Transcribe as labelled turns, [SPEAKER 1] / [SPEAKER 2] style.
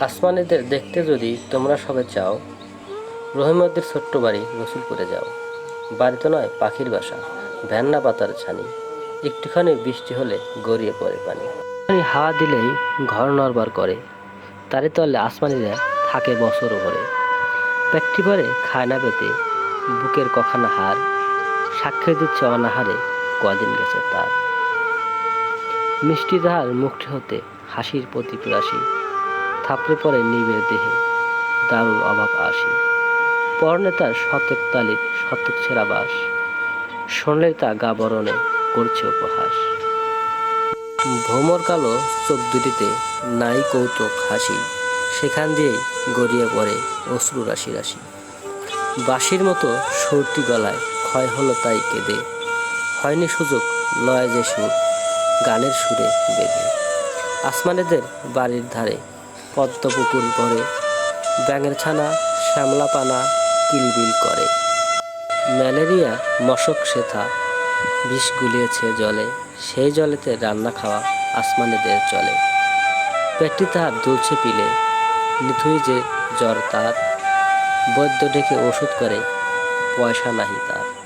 [SPEAKER 1] আসমানিদের দেখতে যদি তোমরা সবে চাও, রহিমদ্দের ছোট্ট বাড়ি রসুলপুরে যাও। বাড়িতে নয়, পাখির বাসা। ভ্যান্না পাতার ছানি। একটুখানি বৃষ্টি হলে গড়িয়ে পড়ে পানি। হাওয়া দিলেই ঘর নড়বার করে। তারে তলে আসমানিরা থাকে বছর ভরে। পেটটি ভরে খায় না পেতে বুকের কখানা হার। সাক্ষী দিচ্ছে অনাহারে, কদিন গেছে তার। মিষ্টি ধার মুখটি হতে হাসির প্রতি প্রাসী থাপড়ে পড়ে নিবের দেহে। দারুণ অভাব আসি। পরনে তার শতক তালির শতক ছেঁড়া বাস। শুনলে তা গা বরণে করছে উপহাস। ভ্রমর কালো চোখ দুটিতে নাই কৌতুক হাসি। সেখান দিয়েই গড়িয়ে পড়ে অশ্রু রাশি রাশি। বাঁশির মতো সুরটি গলায় ক্ষয় হলো তাই কেঁদে। হয়নি সুযোগ, লয় যে সুর, গানের সুরে বেঁধে। আসমানেদের বাড়ির ধারে পদ্ম পুকুর ভরে ব্যাঙের ছানা শ্যামলা পানা কিলবিল করে। ম্যালেরিয়া, মশক শেথা বিষ গুলিয়েছে জলে। সেই জলেতে রান্না খাওয়া আসমানে আসমানেদের চলে। পেটটি তাহার দুলছে পিলে। নিথুই যে জ্বর তার, বৈদ্য ডেকে ওষুধ করে, পয়সা নাহি তার।